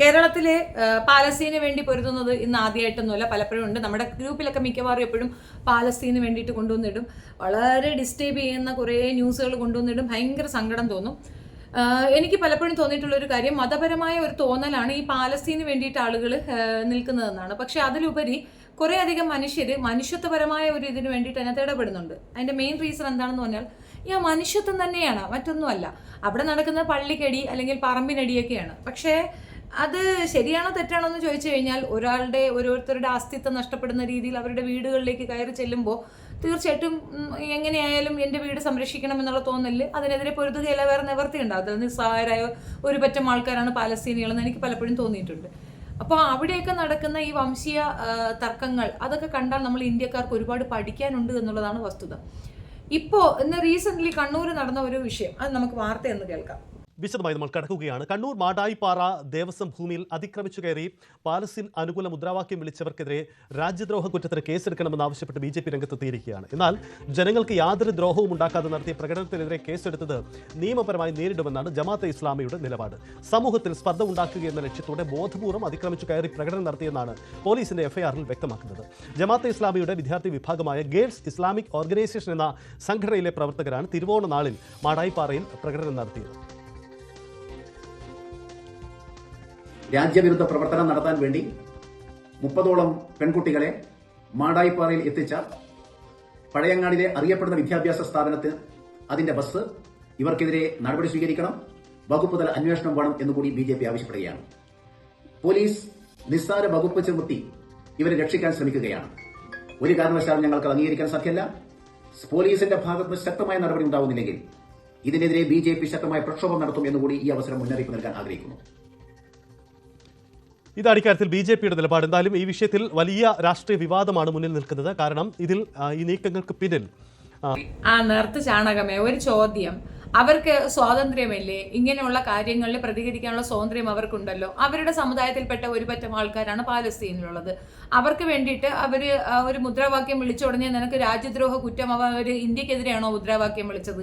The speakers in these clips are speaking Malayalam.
കേരളത്തിലെ പാലസ്തീന് വേണ്ടി പൊരുതുന്നത് ഇന്ന് ആദ്യമായിട്ടൊന്നുമല്ല പലപ്പോഴും ഉണ്ട്. നമ്മുടെ ഗ്രൂപ്പിലൊക്കെ മിക്കവാറും എപ്പോഴും പാലസ്തീന് വേണ്ടിയിട്ട് കൊണ്ടുവന്നിടും. വളരെ ഡിസ്റ്റേബ് ചെയ്യുന്ന കുറേ ന്യൂസുകൾ കൊണ്ടുവന്നിടും. ഭയങ്കര സങ്കടം തോന്നും. എനിക്ക് പലപ്പോഴും തോന്നിയിട്ടുള്ള ഒരു കാര്യം മതപരമായ ഒരു തോന്നലാണ് ഈ പാലസ്തീന് വേണ്ടിയിട്ട് ആളുകൾ നിൽക്കുന്നതെന്നാണ്. പക്ഷേ അതിലുപരി കുറേ അധികം മനുഷ്യർ മനുഷ്യത്വപരമായ ഒരു ഇതിന് വേണ്ടിയിട്ട് അതിനകത്ത് ഇടപെടുന്നുണ്ട് അതിന്റെ മെയിൻ റീസൺ എന്താണെന്ന് പറഞ്ഞാൽ ഈ മനുഷ്യത്വം തന്നെയാണ് മറ്റൊന്നുമല്ല. അവിടെ നടക്കുന്ന പള്ളിക്കടി അല്ലെങ്കിൽ പറമ്പിനടിയൊക്കെയാണ്. പക്ഷേ അത് ശരിയാണോ തെറ്റാണോ എന്ന് ചോദിച്ചു കഴിഞ്ഞാൽ ഒരാളുടെ ഓരോരുത്തരുടെ അസ്തിത്വം നഷ്ടപ്പെടുന്ന രീതിയിൽ അവരുടെ വീടുകളിലേക്ക് കയറി ചെല്ലുമ്പോൾ തീർച്ചയായിട്ടും എങ്ങനെയായാലും എന്റെ വീട് സംരക്ഷിക്കണം എന്നുള്ള തോന്നൽ അതിനെതിരെ പൊരുതുകയില്ല വേറെ നിവർത്തി ഉണ്ടാകത്തില്ല നിസ്സഹായരായ ഒരു പറ്റം ആൾക്കാരാണ് പാലസ്തീനികളെന്ന് എനിക്ക് പലപ്പോഴും തോന്നിയിട്ടുണ്ട്. അപ്പോൾ അവിടെയൊക്കെ നടക്കുന്ന ഈ വംശീയ തർക്കങ്ങൾ അതൊക്കെ കണ്ടാൽ നമ്മൾ ഇന്ത്യക്കാർക്ക് ഒരുപാട് പഠിക്കാനുണ്ട് എന്നുള്ളതാണ് വസ്തുത. ഇപ്പോൾ ഇന്ന് റീസെന്റ്ലി കണ്ണൂർ നടന്ന ഒരു വിഷയം. അത് നമുക്ക് വാർത്തയെന്ന് കേൾക്കാം. വിശദമായി നമ്മൾ കടക്കുകയാണ്. കണ്ണൂർ മാടായിപ്പാറ ദേവസ്വം ഭൂമിയിൽ അതിക്രമിച്ചു കയറി പാലസ്തീൻ അനുകൂല മുദ്രാവാക്യം വിളിച്ചവർക്കെതിരെ രാജ്യദ്രോഹ കുറ്റത്തിന് കേസെടുക്കണമെന്നാവശ്യപ്പെട്ട് ബി ജെ പി രംഗത്തെത്തിയിരിക്കുകയാണ്. എന്നാൽ ജനങ്ങൾക്ക് യാതൊരു ദ്രോഹവും ഉണ്ടാക്കാതെ നടത്തിയ പ്രകടനത്തിനെതിരെ കേസെടുത്തത് നിയമപരമായി നേരിടുമെന്നാണ് ജമാഅത്തെ ഇസ്ലാമിയുടെ നിലപാട്. സമൂഹത്തിൽ സ്പർദ്ധ ഉണ്ടാക്കുക എന്ന ലക്ഷ്യത്തോടെ ബോധപൂർവം അതിക്രമിച്ചു കയറി പ്രകടനം നടത്തിയെന്നാണ് പോലീസിന്റെ എഫ്ഐആറിൽ വ്യക്തമാക്കുന്നത്. ജമാഅത്തെ ഇസ്ലാമിയുടെ വിദ്യാർത്ഥി വിഭാഗമായ ഗേൾസ് ഇസ്ലാമിക് ഓർഗനൈസേഷൻ എന്ന സംഘടനയിലെ പ്രവർത്തകരാണ് തിരുവോണ നാളിൽ മാടായിപ്പാറയിൽ പ്രകടനം നടത്തിയത്. രാജ്യവിരുദ്ധ പ്രവർത്തനം നടത്താൻ വേണ്ടി മുപ്പതോളം പെൺകുട്ടികളെ മാടായിപ്പാറയിൽ എത്തിച്ച പഴയങ്ങാടിലെ അറിയപ്പെടുന്ന വിദ്യാഭ്യാസ സ്ഥാപനത്തിന് അതിന്റെ ബസ് ഇവർക്കെതിരെ നടപടി സ്വീകരിക്കണം വകുപ്പ് തല അന്വേഷണം വേണം എന്നുകൂടി ബി ജെ പി ആവശ്യപ്പെടുകയാണ്. പോലീസ് നിസ്സാര വകുപ്പ് ചുമത്തി ഇവരെ രക്ഷിക്കാൻ ശ്രമിക്കുകയാണ്. ഒരു കാരണവശാലും ഞങ്ങൾക്ക് അംഗീകരിക്കാൻ സാധ്യമല്ല. പോലീസിന്റെ ഭാഗത്ത് ശക്തമായ നടപടി ഉണ്ടാവുന്നില്ലെങ്കിൽ ഇതിനെതിരെ ബി ശക്തമായ പ്രക്ഷോഭം നടത്തും എന്നുകൂടി ഈ അവസരം മുന്നറിയിപ്പ് നൽകാൻ ആഗ്രഹിക്കുന്നു. ഇതാണ് ഇക്കാര്യത്തിൽ ബി ജെ പിയുടെ നിലപാട്. എന്തായാലും ഈ വിഷയത്തിൽ വലിയ രാഷ്ട്രീയ വിവാദമാണ് മുന്നിൽ നിൽക്കുന്നത്. കാരണം ഇതിൽ ഈ നീക്കങ്ങൾക്ക് പിന്നിൽ ആ, നേർത്ത ചാണകമേ ഒരു ചോദ്യം. അവർക്ക് സ്വാതന്ത്ര്യമല്ലേ? ഇങ്ങനെയുള്ള കാര്യങ്ങളിൽ പ്രതികരിക്കാനുള്ള സ്വാതന്ത്ര്യം അവർക്കുണ്ടല്ലോ. അവരുടെ സമുദായത്തിൽപ്പെട്ട ഒരു പറ്റം ആൾക്കാരാണ് പാലസ്തീനിലുള്ളത്. അവർക്ക് വേണ്ടിയിട്ട് അവർ ഒരു മുദ്രാവാക്യം വിളിച്ച ഉടനെ നിനക്ക് രാജ്യദ്രോഹ കുറ്റം അവർ ഇന്ത്യക്കെതിരെയാണോ മുദ്രാവാക്യം വിളിച്ചത്?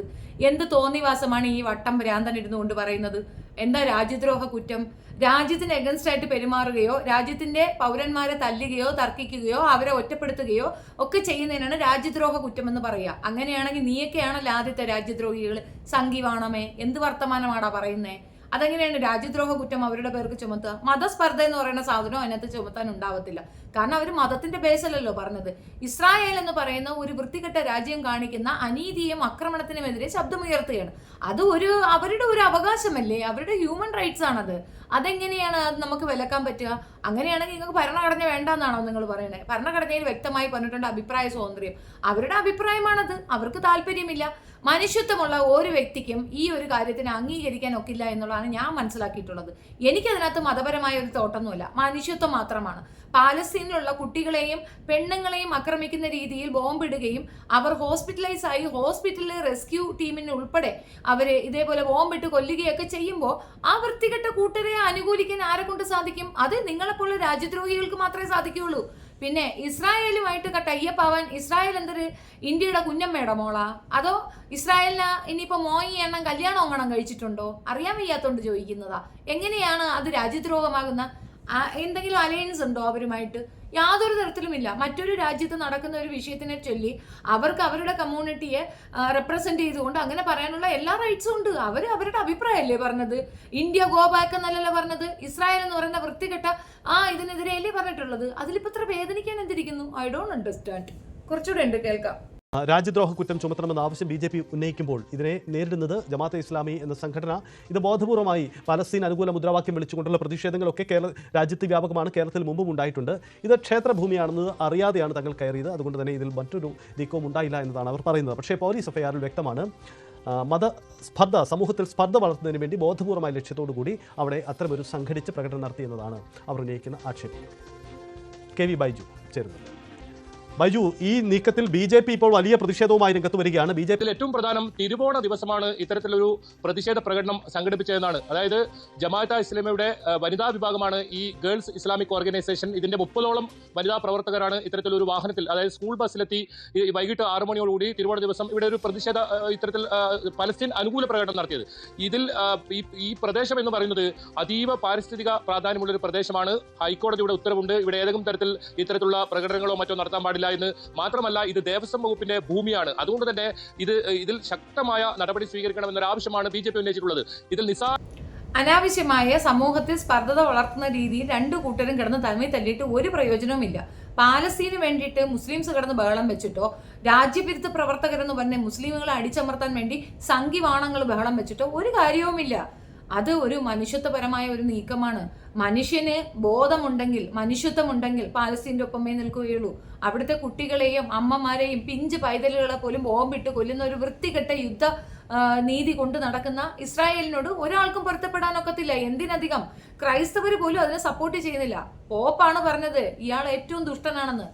എന്ത് തോന്നിവാസമാണ് ഈ വട്ടം ഭ്രാന്തൻ ഇരുന്നുകൊണ്ട് പറയുന്നത്? എന്താ രാജ്യദ്രോഹ കുറ്റം? രാജ്യത്തിന് എഗൻസ്റ്റ് ആയിട്ട് പെരുമാറുകയോ രാജ്യത്തിന്റെ പൗരന്മാരെ തല്ലുകയോ തർക്കിക്കുകയോ അവരെ ഒറ്റപ്പെടുത്തുകയോ ഒക്കെ ചെയ്യുന്നതിനാണ് രാജ്യദ്രോഹ കുറ്റം എന്ന് പറയുക. അങ്ങനെയാണെങ്കിൽ നീയൊക്കെയാണല്ലോ ആദ്യത്തെ രാജ്യദ്രോഹികൾ. സംഘിവാണമേ. എന്ത് വർത്തമാനമാടാ പറയുന്നേ? അതെങ്ങനെയാണ് രാജ്യദ്രോഹ കുറ്റം അവരുടെ പേർക്ക് ചുമത്തുക? മതസ്പർദ്ധ എന്ന് പറയുന്ന സാധനം അതിനകത്ത് ചുമത്താൻ ഉണ്ടാവത്തില്ല. കാരണം അവർ മതത്തിന്റെ ബേസല്ലല്ലോ പറഞ്ഞത്. ഇസ്രായേൽ എന്ന് പറയുന്ന ഒരു വൃത്തികെട്ട രാജ്യം കാണിക്കുന്ന അനീതിയും ആക്രമണത്തിനുമെതിരെ ശബ്ദമുയർത്തുകയാണ്. അത് ഒരു അവരുടെ ഒരു അവകാശമല്ലേ? അവരുടെ ഹ്യൂമൻ റൈറ്റ്സ് ആണത്. അതെങ്ങനെയാണ് അത് നമുക്ക് വിലക്കാൻ പറ്റുക? അങ്ങനെയാണെങ്കിൽ നിങ്ങൾക്ക് ഭരണഘടന വേണ്ടെന്നാണോ നിങ്ങൾ പറയുന്നത് ഭരണഘടനയിൽ വ്യക്തമായി പറഞ്ഞിട്ടുണ്ട് അഭിപ്രായ സ്വാതന്ത്ര്യം. അവരുടെ അഭിപ്രായമാണത്. അവർക്ക് താല്പര്യമില്ല. മനുഷ്യത്വമുള്ള ഒരു വ്യക്തിക്കും ഈ ഒരു കാര്യത്തിന് അംഗീകരിക്കാൻ ഒക്കില്ല എന്നുള്ളതാണ് ഞാൻ മനസ്സിലാക്കിയിട്ടുള്ളത്. എനിക്കതിനകത്ത് മതപരമായ ഒരു തോട്ടൊന്നുമില്ല. മനുഷ്യത്വം മാത്രമാണ്. പാലസ്തീനിലുള്ള കുട്ടികളെയും പെണ്ണുങ്ങളെയും ആക്രമിക്കുന്ന രീതിയിൽ ബോംബിടുകയും അവർ ഹോസ്പിറ്റലൈസ് ആയി ഹോസ്പിറ്റലിലെ റെസ്ക്യൂ ടീമിന് ഉൾപ്പെടെ അവരെ ഇതേപോലെ ബോംബിട്ട് കൊല്ലുകയൊക്കെ ചെയ്യുമ്പോൾ ആ വൃത്തികെട്ട കൂട്ടരെ അനുകൂലിക്കാൻ ആരെ കൊണ്ട് സാധിക്കും? അത് നിങ്ങളെപ്പോലുള്ള രാജ്യദ്രോഹികൾക്ക് മാത്രമേ സാധിക്കുകയുള്ളൂ. പിന്നെ ഇസ്രായേലുമായിട്ട് ടൈപ്പ് ആവാൻ ഇസ്രായേൽ എന്തൊരു ഇന്ത്യയുടെ കുഞ്ഞമ്മയുടെ മോളാ? അതോ ഇസ്രായേലിന് ഇനിയിപ്പോ മോയി എണ്ണം കല്യാണം ഓങ്ങണം കഴിച്ചിട്ടുണ്ടോ? അറിയാൻ വയ്യാത്തോണ്ട് ചോദിക്കുന്നതാ. എങ്ങനെയാണ് അത് രാജ്യദ്രോഹമാകുന്ന? എന്തെങ്കിലും അലയൻസ് ഉണ്ടോ അവരുമായിട്ട്? യാതൊരു തരത്തിലുമില്ല. മറ്റൊരു രാജ്യത്ത് നടക്കുന്ന ഒരു വിഷയത്തിനെ ചൊല്ലി അവർക്ക് അവരുടെ കമ്മ്യൂണിറ്റിയെ റെപ്രസെന്റ് ചെയ്തുകൊണ്ട് അങ്ങനെ പറയാനുള്ള എല്ലാ റൈറ്റ്സും ഉണ്ട്. അവർ അവരുടെ അഭിപ്രായമല്ലേ പറഞ്ഞത്? ഇന്ത്യ ഗോ ബാക്ക് എന്നല്ലല്ലോ പറഞ്ഞത്? ഇസ്രായേൽ എന്ന് പറയുന്ന വൃത്തികെട്ട ആ ഇതിനെതിരെ അല്ലേ പറഞ്ഞിട്ടുള്ളത്? അതിലിപ്പോ ഇത്ര വേദനിക്കാൻ എന്തിരിക്കുന്നു? ഐ ഡോണ്ട് അണ്ടർസ്റ്റാൻഡ് കുറച്ചുകൂടെ ഉണ്ട് കേൾക്കാം. രാജ്യദ്രോഹ കുറ്റം ചുമത്തണമെന്ന ആവശ്യം ബി ജെ പി ഉന്നയിക്കുമ്പോൾ ഇതിനെ നേരിടുന്നത് ജമാഅത്തെ ഇസ്ലാമി എന്ന സംഘടന. ഇത് ബോധപൂർവമായി പലസ്തീൻ അനുകൂല മുദ്രാവാക്യം വിളിച്ചുകൊണ്ടുള്ള പ്രതിഷേധങ്ങളൊക്കെ കേരള രാജ്യത്ത് വ്യാപകമാണ്. കേരളത്തിൽ മുമ്പും ഉണ്ടായിട്ടുണ്ട്. ഇത് ക്ഷേത്രഭൂമിയാണെന്ന് അറിയാതെയാണ് തങ്ങൾ കയറിയത്. അതുകൊണ്ട് തന്നെ ഇതിൽ മറ്റൊരു നീക്കവും ഉണ്ടായില്ല എന്നതാണ് അവർ പറയുന്നത്. പക്ഷേ പോലീസ് എഫ്ഐആറിൽ വ്യക്തമാണ് മത സ്പർദ്ധ സമൂഹത്തിൽ സ്പർദ്ധ വളർത്തുന്നതിന് വേണ്ടി ബോധപൂർവമായ ലക്ഷ്യത്തോടു കൂടി അവിടെ അത്തരമൊരു സംഘടിച്ച് പ്രകടനം നടത്തിയെന്നതാണ് അവർ ഉന്നയിക്കുന്ന ആക്ഷേപം. കെ വി ബൈജു ചേരുന്നത് ബൈജു ഈ നീക്കത്തിൽ ബി ജെ പി ഇപ്പോൾ വലിയ പ്രതിഷേധവുമായി രംഗത്ത് വരികയാണ്. ബി ജെ പി ഏറ്റവും പ്രധാനം തിരുവോണ ദിവസമാണ് ഇത്തരത്തിലൊരു പ്രതിഷേധ പ്രകടനം സംഘടിപ്പിച്ചതെന്നാണ്. അതായത് ജമാഅത്ത ഇസ്ലാമിയുടെ വനിതാ വിഭാഗമാണ് ഈ ഗേൾസ് ഇസ്ലാമിക് ഓർഗനൈസേഷൻ. ഇതിന്റെ മുപ്പതോളം വനിതാ പ്രവർത്തകരാണ് ഇത്തരത്തിലൊരു വാഹനത്തിൽ അതായത് സ്കൂൾ ബസ്സിലെത്തി വൈകിട്ട് ആറു മണിയോടുകൂടി തിരുവോണ ദിവസം ഇവിടെ ഒരു പ്രതിഷേധ ഇത്തരത്തിൽ പലസ്തീൻ അനുകൂല പ്രകടനം നടത്തിയത്. ഇതിൽ ഈ പ്രദേശം എന്ന് പറയുന്നത് അതീവ പാരിസ്ഥിതിക പ്രാധാന്യമുള്ള ഒരു പ്രദേശമാണ്. ഹൈക്കോടതിയുടെ ഉത്തരവുണ്ട്. ഇവിടെ ഏതെങ്കിലും തരത്തിൽ ഇത്തരത്തിലുള്ള പ്രകടനങ്ങളോ മറ്റോ നടത്താൻ പാടില്ല. എന്ന് മാത്രമല്ല ഇത് ദേവസ്വം വകുപ്പിന്റെ ഭൂമിയാണ്. അതുകൊണ്ട് തന്നെ ഇത് ഇതിൽ ശക്തമായ നടപടി സ്വീകരിക്കണമെന്നൊരു ആവശ്യമാണ് ബി ജെ പി ഉന്നയിച്ചിട്ടുള്ളത്. ഇതിൽ നിസാ അനാവശ്യമായ സമൂഹത്തിൽ സ്പർദ്ധത വളർത്തുന്ന രീതിയിൽ രണ്ടു കൂട്ടരും കിടന്ന് തമ്മിൽ തല്ലിയിട്ട് ഒരു പ്രയോജനവുമില്ല. പാലസ്തീന് വേണ്ടിയിട്ട് മുസ്ലിംസ് കിടന്ന് ബഹളം വെച്ചിട്ടോ രാജ്യവിരുദ്ധ പ്രവർത്തകരെന്ന് പറഞ്ഞ് മുസ്ലിമുകളെ അടിച്ചമർത്താൻ വേണ്ടി സംഘിവാണങ്ങൾ ബഹളം വെച്ചിട്ടോ ഒരു കാര്യവുമില്ല. അത് ഒരു മനുഷ്യത്വപരമായ ഒരു നീക്കമാണ്. മനുഷ്യന് ബോധമുണ്ടെങ്കിൽ മനുഷ്യത്വമുണ്ടെങ്കിൽ പാലസ്തീന്റെ ഒപ്പമേ നിൽക്കുകയുള്ളൂ. അവിടുത്തെ കുട്ടികളെയും അമ്മമാരെയും പിഞ്ച് പൈതലുകളെ പോലും ബോംബിട്ട് കൊല്ലുന്ന ഒരു വൃത്തികെട്ട യുദ്ധ നീതി കൊണ്ട് നടക്കുന്ന ഇസ്രായേലിനോട് ഒരാൾക്കും പൊരുത്തപ്പെടാനൊക്കത്തില്ല. എന്തിനധികം? ക്രൈസ്തവർ പോലും അതിനെ സപ്പോർട്ട് ചെയ്യുന്നില്ല. പോപ്പാണ് പറഞ്ഞത് ഇയാൾ ഏറ്റവും ദുഷ്ടനാണെന്ന്.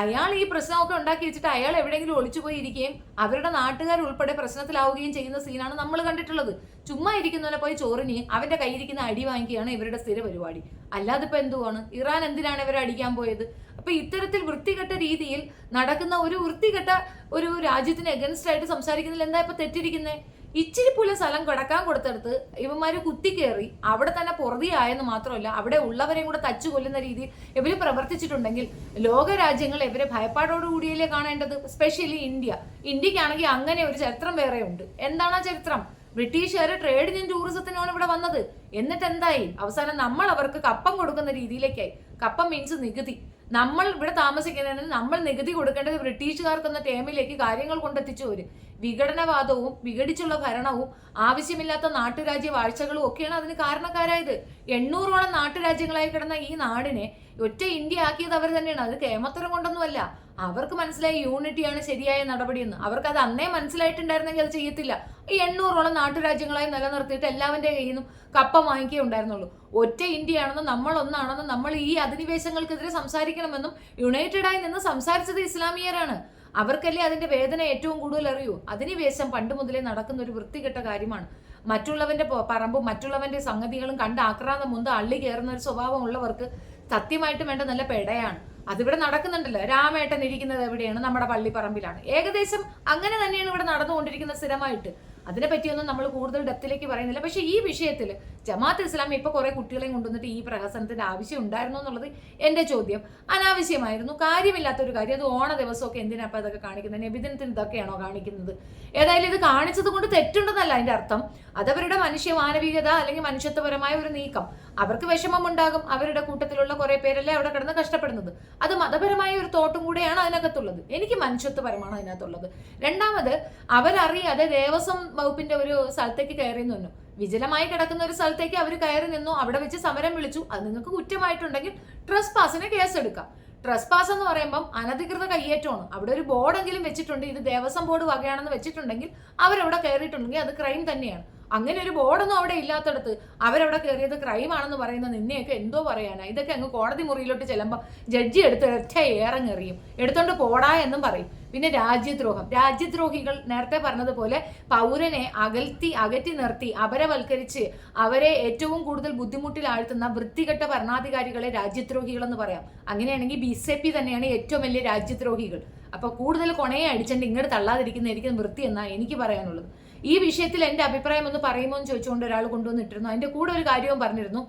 അയാൾ ഈ പ്രശ്നമൊക്കെ ഉണ്ടാക്കി വെച്ചിട്ട് അയാൾ എവിടെയെങ്കിലും ഒളിച്ചു പോയി ഇരിക്കുകയും അവരുടെ നാട്ടുകാർ ഉൾപ്പെടെ പ്രശ്നത്തിലാവുകയും ചെയ്യുന്ന സീനാണ് നമ്മൾ കണ്ടിട്ടുള്ളത്. ചുമ്മാ ഇരിക്കുന്നവനെ പോയി ചോറിന് അവന്റെ കയ്യിരിക്കുന്ന അടി വാങ്ങിക്കുകയാണ് ഇവരുടെ സ്ഥിര പരിപാടി. അല്ലാതെ ഇപ്പൊ എന്തുവാണ്? ഇറാൻ എന്തിനാണ് ഇവരെ അടിക്കാൻ പോയത്? അപ്പൊ ഇത്തരത്തിൽ വൃത്തികെട്ട രീതിയിൽ നടക്കുന്ന ഒരു വൃത്തികെട്ട ഒരു രാജ്യത്തിന് എഗൻസ്റ്റ് ആയിട്ട് സംസാരിക്കുന്നതിൽ എന്താ ഇപ്പൊ തെറ്റിരിക്കുന്നത് ഇച്ചിരി പുല സ്ഥലം കിടക്കാൻ കൊടുത്തെടുത്ത് ഇവന്മാര് കുത്തിക്കേറി അവിടെ തന്നെ പൊറുതിയായെന്ന് മാത്രമല്ല അവിടെ ഉള്ളവരെയും കൂടെ തച്ചു കൊല്ലുന്ന രീതിയിൽ ഇവർ പ്രവർത്തിച്ചിട്ടുണ്ടെങ്കിൽ ലോകരാജ്യങ്ങൾ ഇവരെ ഭയപ്പാടോടുകൂടിയല്ലേ കാണേണ്ടത്? Specially India. ഇന്ത്യക്കാണെങ്കിൽ അങ്ങനെ ഒരു ചരിത്രം വേറെ ഉണ്ട് എന്താണ് ആ ചരിത്രം? ബ്രിട്ടീഷുകാർ ട്രേഡിനും ടൂറിസത്തിനുമാണ് ഇവിടെ വന്നത്. എന്നിട്ട് എന്തായി അവസാനം നമ്മൾ അവർക്ക് കപ്പം കൊടുക്കുന്ന രീതിയിലേക്കായി. കപ്പം മീൻസ് നികുതി. നമ്മൾ ഇവിടെ താമസിക്കുന്നതിന് നമ്മൾ നികുതി കൊടുക്കേണ്ടത് ബ്രിട്ടീഷുകാർക്കെന്ന ടേമിലേക്ക് കാര്യങ്ങൾ കൊണ്ടെത്തിച്ചു അവർ വിഘടനവാദവും വിഘടിച്ചുള്ള ഭരണവും ആവശ്യമില്ലാത്ത നാട്ടുരാജ്യ വാഴ്ചകളും ഒക്കെയാണ് അതിന് കാരണക്കാരായത്. എണ്ണൂറോളം നാട്ടുരാജ്യങ്ങളായി കിടന്ന ഈ നാടിനെ ഒറ്റ ഇന്ത്യ ആക്കിയത് അവർ തന്നെയാണ്. അത് കേമത്തരം കൊണ്ടൊന്നുമല്ല. അവർക്ക് മനസ്സിലായി യൂണിറ്റിയാണ് ശരിയായ നടപടിയെന്ന്. അവർക്ക് അത് അന്നേ മനസ്സിലായിട്ടുണ്ടായിരുന്നെങ്കിൽ അത് ചെയ്യത്തില്ല. ഈ എണ്ണൂറോളം നാട്ടുരാജ്യങ്ങളായി നിലനിർത്തിയിട്ട് എല്ലാവരുടെ കയ്യിൽ നിന്നും കപ്പ വാങ്ങിക്കേ ഉണ്ടായിരുന്നുള്ളൂ. ഒറ്റ ഇന്ത്യയാണെന്നും നമ്മൾ ഒന്നാണെന്നും നമ്മൾ ഈ അധിനിവേശങ്ങൾക്കെതിരെ സംസാരിക്കണമെന്നും യുണൈറ്റഡ് ആയി നിന്ന് സംസാരിച്ചത് ഇസ്ലാമിയരാണ്. അവർക്കല്ലേ അതിന്റെ വേദന ഏറ്റവും കൂടുതൽ അറിയൂ? അധിനിവേശം പണ്ട് മുതലേ നടക്കുന്ന ഒരു വൃത്തികെട്ട കാര്യമാണ്. മറ്റുള്ളവന്റെ പറമ്പും മറ്റുള്ളവന്റെ സംഗതികളും കണ്ട് ആക്രാന്തം മുന്ത് അള്ളി കയറുന്ന ഒരു സ്വഭാവം ഉള്ളവർക്ക് സത്യമായിട്ടും വേണ്ട നല്ല പെടയാണ്. അതിവിടെ നടക്കുന്നുണ്ടല്ലോ. രാമേട്ടൻ ഇരിക്കുന്നത് എവിടെയാണ്? നമ്മുടെ പള്ളിപ്പറമ്പിലാണ്. ഏകദേശം അങ്ങനെ തന്നെയാണ് ഇവിടെ നടന്നുകൊണ്ടിരിക്കുന്ന സ്ഥിരമായിട്ട്. അതിനെ പറ്റിയൊന്നും നമ്മൾ കൂടുതൽ ഡെപ്തിലേക്ക് പറയുന്നില്ല. പക്ഷേ ഈ വിഷയത്തിൽ ജമാഅത്ത് ഇസ്ലാമി ഇപ്പൊ കുറേ കുട്ടികളെയും കൊണ്ടുവന്നിട്ട് ഈ പ്രഹസനത്തിന്റെ ആവശ്യം ഉണ്ടായിരുന്നു എന്നുള്ളത് എന്റെ ചോദ്യം. അനാവശ്യമായിരുന്നു. കാര്യമില്ലാത്ത ഒരു കാര്യം. അത് ഓണ ദിവസമൊക്കെ എന്തിനാ അപ്പോൾ അതൊക്കെ കാണിക്കുന്നത്? നബിദിനത്തിന് ഇതൊക്കെയാണോ കാണിക്കുന്നത്? ഏതായാലും ഇത് കാണിച്ചത് കൊണ്ട് തെറ്റുണ്ടെന്നല്ല അതിന്റെ അർത്ഥം. അതവരുടെ മനുഷ്യ മാനവികത അല്ലെങ്കിൽ മനുഷ്യത്വപരമായ ഒരു നീക്കം. അവർക്ക് വിഷമം ഉണ്ടാകും അവരുടെ കൂട്ടത്തിലുള്ള കുറെ പേരല്ലേ അവിടെ കിടന്ന് കഷ്ടപ്പെടുന്നത്. അത് മതപരമായ ഒരു തോട്ടും കൂടെയാണ് അതിനകത്തുള്ളത്. എനിക്ക് മനുഷ്യത്വപരമാണ് അതിനകത്തുള്ളത്. രണ്ടാമത് അവരറിയാതെ ദേവസ്വം വകുപ്പിന്റെ ഒരു സ്ഥലത്തേക്ക് കയറി നിന്നു. വിജലമായി കിടക്കുന്ന ഒരു സ്ഥലത്തേക്ക് അവർ കയറി നിന്നു. അവിടെ വെച്ച് സമരം വിളിച്ചു. അത് നിങ്ങൾക്ക് കുറ്റമായിട്ടുണ്ടെങ്കിൽ ട്രസ് പാസിന് കേസെടുക്കാം. ട്രസ് പാസ് എന്ന് പറയുമ്പം അനധികൃത കയ്യേറ്റമാണ്. അവിടെ ഒരു ബോർഡെങ്കിലും വെച്ചിട്ടുണ്ട്. ഇത് ദേവസ്വം ബോർഡ് വകയാണെന്ന് വെച്ചിട്ടുണ്ടെങ്കിൽ അവരവിടെ കയറിയിട്ടുണ്ടെങ്കിൽ അത് ക്രൈം തന്നെയാണ്. അങ്ങനെ ഒരു ബോർഡൊന്നും അവിടെ ഇല്ലാത്തടത്ത് അവരവിടെ കയറിയത് ക്രൈം ആണെന്ന് പറയുന്ന നിന്നെയൊക്കെ എന്തോ പറയാനാണ് ഇതൊക്കെ അങ്ങ് കോടതി മുറിയിലോട്ട് ചെല്ലുമ്പോൾ ജഡ്ജി എടുത്ത് ഒറ്റ ഏറങ്ങെറിയും. എടുത്തോണ്ട് പോടാ എന്നും പറയും. പിന്നെ രാജ്യദ്രോഹം. രാജ്യദ്രോഹികൾ നേരത്തെ പറഞ്ഞതുപോലെ പൗരനെ അകൽത്തി അകറ്റി നിർത്തി അപരവൽക്കരിച്ച് അവരെ ഏറ്റവും കൂടുതൽ ബുദ്ധിമുട്ടിൽ ആഴ്ത്തുന്ന വൃത്തികെട്ട ഭരണാധികാരികളെ രാജ്യദ്രോഹികൾ എന്ന് പറയാം. അങ്ങനെയാണെങ്കിൽ ബി സെ പി തന്നെയാണ് ഏറ്റവും വലിയ രാജ്യദ്രോഹികൾ. അപ്പോൾ കൂടുതൽ കൊണയെ അടിച്ചിട്ട് ഇങ്ങോട്ട് തള്ളാതിരിക്കുന്നതായിരിക്കും വൃത്തി എന്നാ എനിക്ക് പറയാനുള്ളത്. ഈ വിഷയത്തിൽ എന്റെ അഭിപ്രായം ഒന്ന് പറയുമോ എന്ന് ചോദിച്ചുകൊണ്ട് ഒരാൾ കൊണ്ടുവന്നിട്ടിരുന്നു അതിന്റെ കൂടെ ഒരു കാര്യവും പറഞ്ഞിരുന്നു.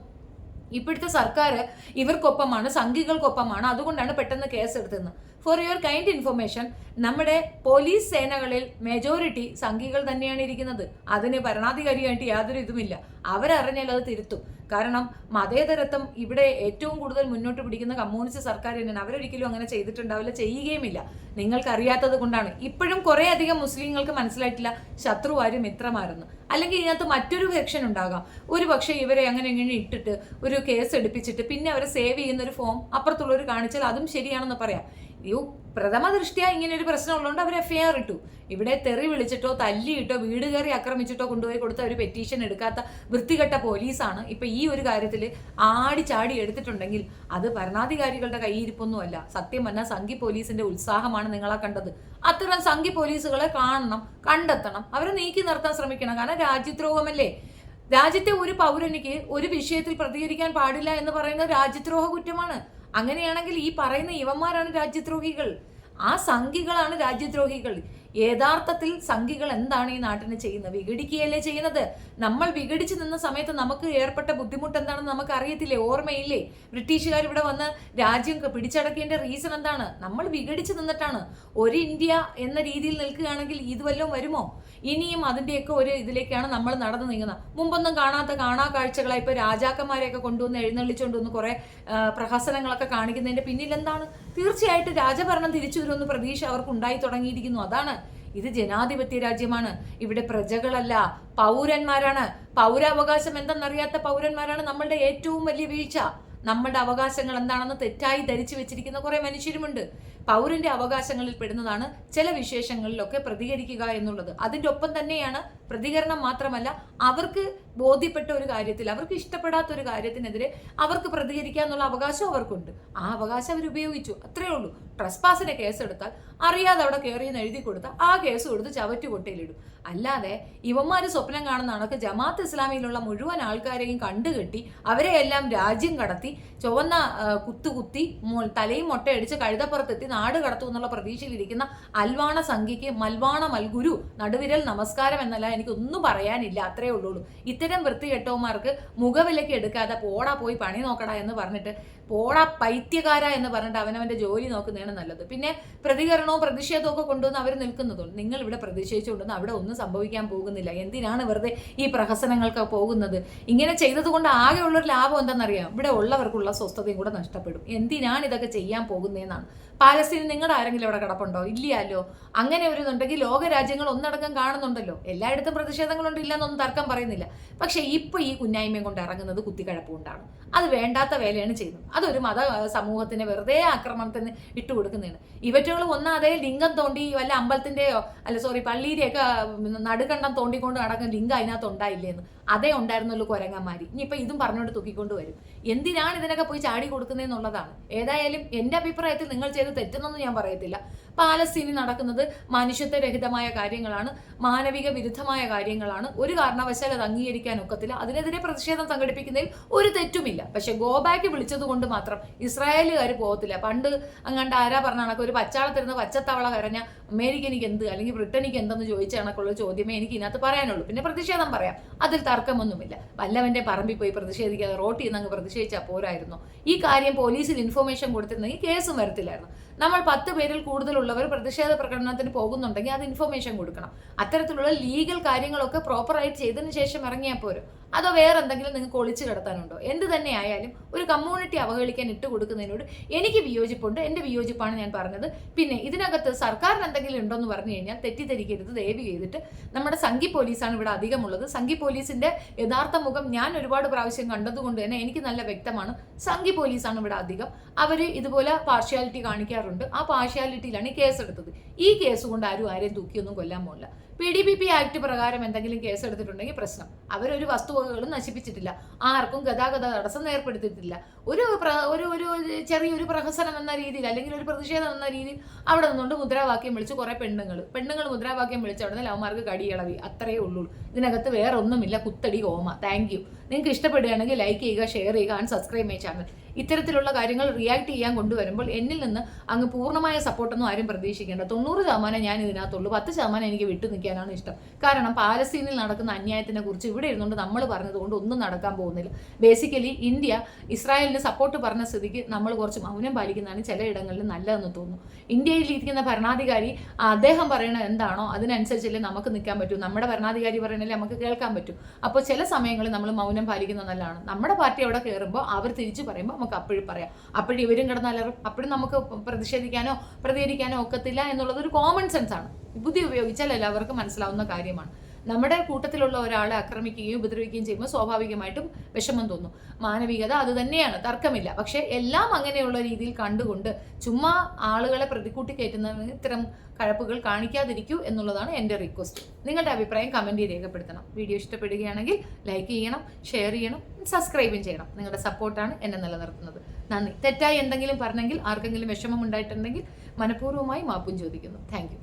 ഇപ്പോഴത്തെ സർക്കാർ ഇവർക്കൊപ്പമാണ് സംഘികൾക്കൊപ്പമാണ്. അതുകൊണ്ടാണ് പെട്ടെന്ന് കേസ് എടുത്തതെന്ന് ഫോർ യുവർ കൈൻഡ് ഇൻഫർമേഷൻ നമ്മുടെ പോലീസ് സേനകളിൽ മെജോറിറ്റി സംഘികൾ തന്നെയാണ് ഇരിക്കുന്നത്. അതിന് ഭരണാധികാരിയായിട്ട് യാതൊരു ഇതുമില്ല. അവരറിഞ്ഞാൽ അത് തിരുത്തും. കാരണം മതേതരത്വം ഇവിടെ ഏറ്റവും കൂടുതൽ മുന്നോട്ട് പിടിക്കുന്ന കമ്മ്യൂണിസ്റ്റ് സർക്കാർ തന്നെയാണ്. അവരൊരിക്കലും അങ്ങനെ ചെയ്തിട്ടുണ്ടാവില്ല ചെയ്യുകയുമില്ല. നിങ്ങൾക്ക് അറിയാത്തത് കൊണ്ടാണ്. ഇപ്പോഴും കുറേ അധികം മുസ്ലിങ്ങൾക്ക് മനസ്സിലായിട്ടില്ല ശത്രുവാരും മിത്രമാരെന്ന്. അല്ലെങ്കിൽ ഇതിനകത്ത് മറ്റൊരു സെക്ഷൻ ഉണ്ടാകാം. ഒരു പക്ഷേ ഇവരെ അങ്ങനെ ഇങ്ങനെ ഇട്ടിട്ട് ഒരു കേസ് എടുപ്പിച്ചിട്ട് പിന്നെ അവരെ സേവ് ചെയ്യുന്ന ഒരു ഫോം അപ്പുറത്തുള്ളവർ കാണിച്ചാൽ അതും ശരിയാണെന്ന് പറയാം. യു പ്രഥമ ദൃഷ്ടിയ ഇങ്ങനെ ഒരു പ്രശ്നം ഉള്ളതുകൊണ്ട് അവർ എഫ് ഐ ആർ ഇട്ടു. ഇവിടെ തെറി വിളിച്ചിട്ടോ തല്ലിയിട്ടോ വീട് കയറി ആക്രമിച്ചിട്ടോ കൊണ്ടുപോയി കൊടുത്ത ഒരു പെറ്റീഷൻ എടുക്കാത്ത വൃത്തികെട്ട പോലീസാണ് ഇപ്പൊ ഈ ഒരു കാര്യത്തിൽ ആടി ചാടി എടുത്തിട്ടുണ്ടെങ്കിൽ അത് ഭരണാധികാരികളുടെ കൈയിരിപ്പൊന്നുമല്ല സത്യം പറഞ്ഞാൽ സംഘി പോലീസിന്റെ ഉത്സാഹമാണ് നിങ്ങളെ കണ്ടത്. അത്തരം സംഘി പോലീസുകളെ കാണണം കണ്ടെത്തണം. അവരെ നീക്കി നിർത്താൻ ശ്രമിക്കണം. കാരണം രാജ്യദ്രോഹമല്ലേ? രാജ്യത്തെ ഒരു പൗരനിക്ക് ഒരു വിഷയത്തിൽ പ്രതികരിക്കാൻ പാടില്ല എന്ന് പറയുന്നത് രാജ്യദ്രോഹ കുറ്റമാണ്. അങ്ങനെയാണെങ്കിൽ ഈ പറയുന്ന ഇവന്മാരാണ് രാജ്യദ്രോഹികൾ. ആ സംഘികളാണ് രാജ്യദ്രോഹികൾ. യഥാർത്ഥത്തിൽ സംഘികൾ എന്താണ് ഈ നാട്ടിന് ചെയ്യുന്നത്? വിഘടിക്കുകയല്ലേ ചെയ്യുന്നത്? നമ്മൾ വിഘടിച്ച് നിന്ന സമയത്ത് നമുക്ക് ഏർപ്പെട്ട ബുദ്ധിമുട്ട് എന്താണെന്ന് നമുക്ക് അറിയത്തില്ലേ ഓർമ്മയില്ലേ? ബ്രിട്ടീഷുകാർ ഇവിടെ വന്ന് രാജ്യം പിടിച്ചടക്കേണ്ട റീസൺ എന്താണ്? നമ്മൾ വിഘടിച്ച് നിന്നിട്ടാണ്. ഒരു ഇന്ത്യ എന്ന രീതിയിൽ നിൽക്കുകയാണെങ്കിൽ ഇത് വല്ലതും വരുമോ? ഇനിയും അതിന്റെയൊക്കെ ഒരു ഇതിലേക്കാണ് നമ്മൾ നടന്നു നീങ്ങുന്നത്. മുമ്പൊന്നും കാണാത്ത കാണാ കാഴ്ചകളായി ഇപ്പൊ രാജാക്കന്മാരെയൊക്കെ കൊണ്ടുവന്ന് എഴുന്നള്ളിച്ചുകൊണ്ട് വന്ന് കുറേ പ്രഹസനങ്ങളൊക്കെ കാണിക്കുന്നതിന്റെ പിന്നിൽ എന്താണ്? തീർച്ചയായിട്ടും രാജഭരണം തിരിച്ചു വരുമെന്ന് പ്രതീക്ഷ അവർക്ക് ഉണ്ടായി തുടങ്ങിയിരിക്കുന്നു. അതാണ് ഇത് ജനാധിപത്യ രാജ്യമാണ്. ഇവിടെ പ്രജകളല്ല പൗരന്മാരാണ്. പൗരാവകാശം എന്തെന്നറിയാത്ത പൗരന്മാരാണ് നമ്മളുടെ ഏറ്റവും വലിയ വീഴ്ച. നമ്മളുടെ അവകാശങ്ങൾ എന്താണെന്ന് തെറ്റായി ധരിച്ചു വെച്ചിരിക്കുന്ന കുറെ മനുഷ്യരുമുണ്ട്. പൗരന്റെ അവകാശങ്ങളിൽ പെടുന്നതാണ് ചില വിശേഷങ്ങളിലൊക്കെ പ്രതികരിക്കുക എന്നുള്ളത്. അതിന്റെ ഒപ്പം തന്നെയാണ് പ്രതികരണം മാത്രമല്ല അവർക്ക് ബോധ്യപ്പെട്ട ഒരു കാര്യത്തിൽ അവർക്ക് ഇഷ്ടപ്പെടാത്ത ഒരു കാര്യത്തിനെതിരെ അവർക്ക് പ്രതികരിക്കാന്നുള്ള അവകാശം അവർക്കുണ്ട്. ആ അവകാശം അവർ ഉപയോഗിച്ചു. അത്രയേ ഉള്ളൂ. ട്രസ്പാസിന്റെ കേസ് എടുത്താൽ അറിയാതെ അവിടെ കയറിയെന്ന് എഴുതി കൊടുത്താൽ ആ കേസ് കൊടുത്ത് ചവറ്റു കൊട്ടയിലിടും അല്ലാതെ ഇവന്മാര് സ്വപ്നം കാണുന്ന കണക്ക് ജമാഅത്ത് ഇസ്ലാമിയിലുള്ള മുഴുവൻ ആൾക്കാരെയും കണ്ടുകെട്ടി അവരെ എല്ലാം രാജ്യം കടത്തി ചുവന്ന കുത്തുകുത്തി തലയും മുട്ടയടിച്ച് കഴുതപ്പുറത്തെത്തി നാട് കടത്തും എന്നുള്ള പ്രതീക്ഷയിലിരിക്കുന്ന അൽവാണ സംഖ്യയ്ക്ക് മൽവാണ മൽഗുരു നടുവിരൽ നമസ്കാരം എന്നല്ല എനിക്കൊന്നും പറയാനില്ല. അത്രേ ഉള്ളൂ. ഇത്തരം വൃത്തികെട്ടവന്മാർക്ക് മുഖവിലയ്ക്ക് എടുക്കാതെ പോടാ പോയി പണി നോക്കടാ എന്ന് പറഞ്ഞിട്ട് പോടാ പൈത്യകാര എന്ന് പറഞ്ഞിട്ട് അവനവന്റെ ജോലി നോക്കുന്നതാണ് നല്ലത്. പിന്നെ പ്രതികരണവും പ്രതിഷേധവും ഒക്കെ കൊണ്ടുവന്ന് അവർ നിൽക്കുന്നതും നിങ്ങൾ ഇവിടെ പ്രതിഷേധിച്ചുകൊണ്ടുവന്ന് അവിടെ ഒന്നും സംഭവിക്കാൻ പോകുന്നില്ല. എന്തിനാണ് വെറുതെ ഈ പ്രഹസനങ്ങൾക്ക് പോകുന്നത്? ഇങ്ങനെ ചെയ്തതുകൊണ്ട് ആകെയുള്ളൊരു ലാഭം എന്താണെന്നറിയാം ഇവിടെ ഉള്ളവർക്കുള്ള സ്വസ്ഥതയും കൂടെ നഷ്ടപ്പെടും. എന്തിനാണ് ഇതൊക്കെ ചെയ്യാൻ പോകുന്നതെന്നാണ്. പാലസ്തീൻ നിങ്ങളുടെ ആരെങ്കിലും അവിടെ കിടപ്പുണ്ടോ? ഇല്ലല്ലോ അങ്ങനെ ഒരു ലോകരാജ്യങ്ങൾ ഒന്നടങ്കം കാണുന്നുണ്ടല്ലോ. എല്ലായിടത്തും പ്രതിഷേധങ്ങളുണ്ട് ഇല്ലെന്നൊന്നും തർക്കം പറയുന്നില്ല. പക്ഷേ ഇപ്പോൾ ഈ കുന്നായ്മയും കൊണ്ട് ഇറങ്ങുന്നത് കുത്തിക്കഴപ്പ് കൊണ്ടാണ് അത് വേണ്ടാത്ത വേലയാണ് ചെയ്യുന്നത്. അതൊരു മത സമൂഹത്തിന് വെറുതെ ആക്രമണത്തിന് ഇട്ട് കൊടുക്കുന്നതാണ്. ഇവറ്റുകൾ ഒന്നാതെ ലിംഗം തോണ്ടി വല്ല അമ്പലത്തിന്റെയോ അല്ല സോറി പള്ളിയുടെയൊക്കെ നടുകണ്ടം തോണ്ടിക്കൊണ്ട് നടക്കുന്ന ലിംഗം അതിനകത്ത് ഉണ്ടായില്ലേന്ന്. അതേ ഉണ്ടായിരുന്നുള്ളൂ കുരങ്ങന്മാർ ഇനിയിപ്പോൾ ഇതും പറഞ്ഞുകൊണ്ട് തൂക്കിക്കൊണ്ട് വരും. എന്തിനാണ് ഇതിനൊക്കെ പോയി ചാടി കൊടുക്കുന്നതെന്നുള്ളതാണ് ഏതായാലും എന്റെ അഭിപ്രായത്തിൽ നിങ്ങൾ ചെയ്ത് തെറ്റെന്നൊന്നും ഞാൻ പറയത്തില്ല. പാലസ്തീനിൽ നടക്കുന്നത് മനുഷ്യത്വരഹിതമായ കാര്യങ്ങളാണ് മാനവിക വിരുദ്ധമായ കാര്യങ്ങളാണ്. ഒരു കാരണവശാൽ അത് അംഗീകരിക്കാൻ ഒക്കത്തില്ല. അതിനെതിരെ പ്രതിഷേധം സംഘടിപ്പിക്കുന്നതിൽ ഒരു തെറ്റുമില്ല. പക്ഷെ ഗോബാക്ക് വിളിച്ചത് കൊണ്ട് മാത്രം ഇസ്രായേലുകാർ പോകത്തില്ല. പണ്ട് അങ്ങാണ്ട് ആരാ പറഞ്ഞ കണക്ക്? ഒരു പച്ചാളത്തിരുന്ന് പച്ചത്തവള കരഞ്ഞ അമേരിക്കനിക്ക് എന്ത് അല്ലെങ്കിൽ ബ്രിട്ടനിക്ക് എന്തെന്ന് ചോദിച്ച കണക്കുള്ള ചോദ്യമേ എനിക്ക് ഇതിനകത്ത് പറയാനുള്ളൂ. പിന്നെ പ്രതിഷേധം പറയാം. അതിൽ തർക്കമൊന്നുമില്ല. വല്ലവന്റെ പറമ്പിൽ പോയി പ്രതിഷേധിക്കാതെ റോട്ടിൽ നിന്ന് അങ്ങ് പ്രതിഷേധിച്ചാൽ പോരായിരുന്നു. ഈ കാര്യം പോലീസിൽ ഇൻഫർമേഷൻ കൊടുത്തിരുന്നെങ്കിൽ കേസും വരത്തില്ലായിരുന്നു. നമ്മൾ പത്ത് പേരിൽ കൂടുതലുള്ളവർ പ്രതിഷേധ പ്രകടനത്തിന് പോകുന്നുണ്ടെങ്കിൽ അത് ഇൻഫർമേഷൻ കൊടുക്കണം. അത്തരത്തിലുള്ള ലീഗൽ കാര്യങ്ങളൊക്കെ പ്രോപ്പറായിട്ട് ചെയ്തതിന് ശേഷം ഇറങ്ങിയാൽ പോരും. അതോ വേറെ എന്തെങ്കിലും നിങ്ങൾക്ക് ഒളിച്ചു കിടത്താനുണ്ടോ? എന്ത് തന്നെ ആയാലും ഒരു കമ്മ്യൂണിറ്റി അവഹേളിക്കാൻ ഇട്ട് കൊടുക്കുന്നതിനോട് എനിക്ക് വിയോജിപ്പുണ്ട്. എന്റെ വിയോജിപ്പാണ് ഞാൻ പറഞ്ഞത്. പിന്നെ ഇതിനകത്ത് സർക്കാരിന് എന്തെങ്കിലും ഉണ്ടോ എന്ന് പറഞ്ഞു കഴിഞ്ഞാൽ തെറ്റിദ്ധരിക്കരുത്. ദയവ് ചെയ്തിട്ട് നമ്മുടെ സംഘി പോലീസാണ് ഇവിടെ അധികമുള്ളത്. സംഘി പോലീസിന്റെ യഥാർത്ഥ മുഖം ഞാൻ ഒരുപാട് പ്രാവശ്യം കണ്ടതുകൊണ്ട് തന്നെ എനിക്ക് നല്ല വ്യക്തമാണ്. സംഘി പോലീസാണ് ഇവിടെ അധികം. അവർ ഇതുപോലെ പാർഷ്യാലിറ്റി കാണിക്കാറുണ്ട്. ആ പാർഷ്യാലിറ്റിയിലാണ് ഈ കേസ് എടുത്തത് ഈ കേസ് കൊണ്ട് ആരും ആരെയും തൂക്കിയൊന്നും കൊല്ലാൻ പോകില്ല P D P P act പ്രകാരം എന്തെങ്കിലും കേസ് എടുത്തിട്ടുണ്ടെങ്കിൽ പ്രശ്നം. അവരൊരു വസ്തുവകകളും നശിപ്പിച്ചിട്ടില്ല. ആർക്കും ഗതാഗത തടസ്സം ഏർപ്പെടുത്തിയിട്ടില്ല. ഒരു ഒരു ഒരു ചെറിയൊരു പ്രഹസനം എന്ന രീതിയിൽ അല്ലെങ്കിൽ ഒരു പ്രതിഷേധം എന്ന രീതിയിൽ അവിടെ നിന്നുകൊണ്ട് മുദ്രാവാക്യം വിളിച്ച് കുറെ പെണ്ണുങ്ങൾ പെണ്ണുങ്ങൾ മുദ്രാവാക്യം വിളിച്ച് അവിടെ നിന്ന് ലവന്മാർക്ക് കടിയിളവി അത്രയേ ഉള്ളൂ. ഇതിനകത്ത് വേറെ ഒന്നുമില്ല കുത്തടി ഓമ. താങ്ക് യു നിങ്ങൾക്ക് ഇഷ്ടപ്പെടുകയാണെങ്കിൽ ലൈക്ക് ചെയ്യുക ഷെയർ ചെയ്യുക ആൻഡ് സബ്സ്ക്രൈബ് മൈ ചാനൽ ഇത്തരത്തിലുള്ള കാര്യങ്ങൾ റിയാക്ട് ചെയ്യാൻ കൊണ്ടുവരുമ്പോൾ എന്നിൽ നിന്ന് അങ്ങ് പൂർണമായ സപ്പോർട്ടൊന്നും ആരും പ്രതീക്ഷിക്കേണ്ട. തൊണ്ണൂറ് ശതമാനം ഞാൻ ഇതിനകത്തുള്ളൂ. പത്ത് ശതമാനം എനിക്ക് വിട്ടു നിൽക്കാനാണ് ഇഷ്ടം. കാരണം പാലസ്തീനിൽ നടക്കുന്ന അന്യായത്തിനെ കുറിച്ച് ഇവിടെ ഇരുന്നുകൊണ്ട് നമ്മൾ പറഞ്ഞതുകൊണ്ട് ഒന്നും നടക്കാൻ പോകുന്നില്ല. ബേസിക്കലി ഇന്ത്യ ഇസ്രായേലിന് സപ്പോർട്ട് പറഞ്ഞ സ്ഥിതിക്ക് നമ്മൾ കുറച്ച് മൗനം പാലിക്കുന്നതാണ് ചിലയിടങ്ങളിൽ നല്ലതെന്ന് തോന്നുന്നു. ഇന്ത്യയിൽ ഇരിക്കുന്ന ഭരണാധികാരി അദ്ദേഹം പറയുന്നത് എന്താണോ അതിനനുസരിച്ചല്ലേ നമുക്ക് നിൽക്കാൻ പറ്റൂ. നമ്മുടെ ഭരണാധികാരി പറയണല്ലേ നമുക്ക് കേൾക്കാൻ പറ്റും. അപ്പോൾ ചില സമയങ്ങളിൽ നമ്മൾ മൗനം പാലിക്കുന്നത് നല്ലതാണ്. നമ്മുടെ പാർട്ടി അവിടെ കയറുമ്പോൾ അവർ തിരിച്ചു പറയുമ്പോൾ നമുക്ക് അപ്പോഴും പറയാം. അപ്പോഴും ഇവരും കിടന്നലറും അപ്പോഴും നമുക്ക് പ്രതിഷേധിക്കാനോ പ്രതികരിക്കാനോ ഒക്കത്തില്ല എന്നുള്ളത് ഒരു കോമൺ സെൻസ് ആണ്. ബുദ്ധി ഉപയോഗിച്ചാൽ എല്ലാവർക്കും മനസ്സിലാവുന്ന കാര്യമാണ്. നമ്മുടെ കൂട്ടത്തിലുള്ള ഒരാളെ ആക്രമിക്കുകയും ഉപദ്രവിക്കുകയും ചെയ്യുമ്പോൾ സ്വാഭാവികമായിട്ടും വിഷമം തോന്നും. മാനവികത അത് തന്നെയാണ് തർക്കമില്ല. പക്ഷേ എല്ലാം അങ്ങനെയുള്ള രീതിയിൽ കണ്ടുകൊണ്ട് ചുമ്മാ ആളുകളെ പ്രതിക്കൂട്ടി കയറ്റുന്നതിന് ഇത്തരം കഴപ്പുകൾ കാണിക്കാതിരിക്കൂ എന്നുള്ളതാണ് എന്റെ റിക്വസ്റ്റ് നിങ്ങളുടെ അഭിപ്രായം കമന്റ് രേഖപ്പെടുത്തണം. വീഡിയോ ഇഷ്ടപ്പെടുകയാണെങ്കിൽ ലൈക്ക് ചെയ്യണം ഷെയർ ചെയ്യണം സബ്സ്ക്രൈബും ചെയ്യണം. നിങ്ങളുടെ സപ്പോർട്ടാണ് എന്നെ നിലനിർത്തുന്നത്. നന്ദി. തെറ്റായി എന്തെങ്കിലും പറഞ്ഞെങ്കിൽ ആർക്കെങ്കിലും വിഷമം ഉണ്ടായിട്ടുണ്ടെങ്കിൽ മനഃപൂർവമായി മാപ്പും ചോദിക്കുന്നു. താങ്ക്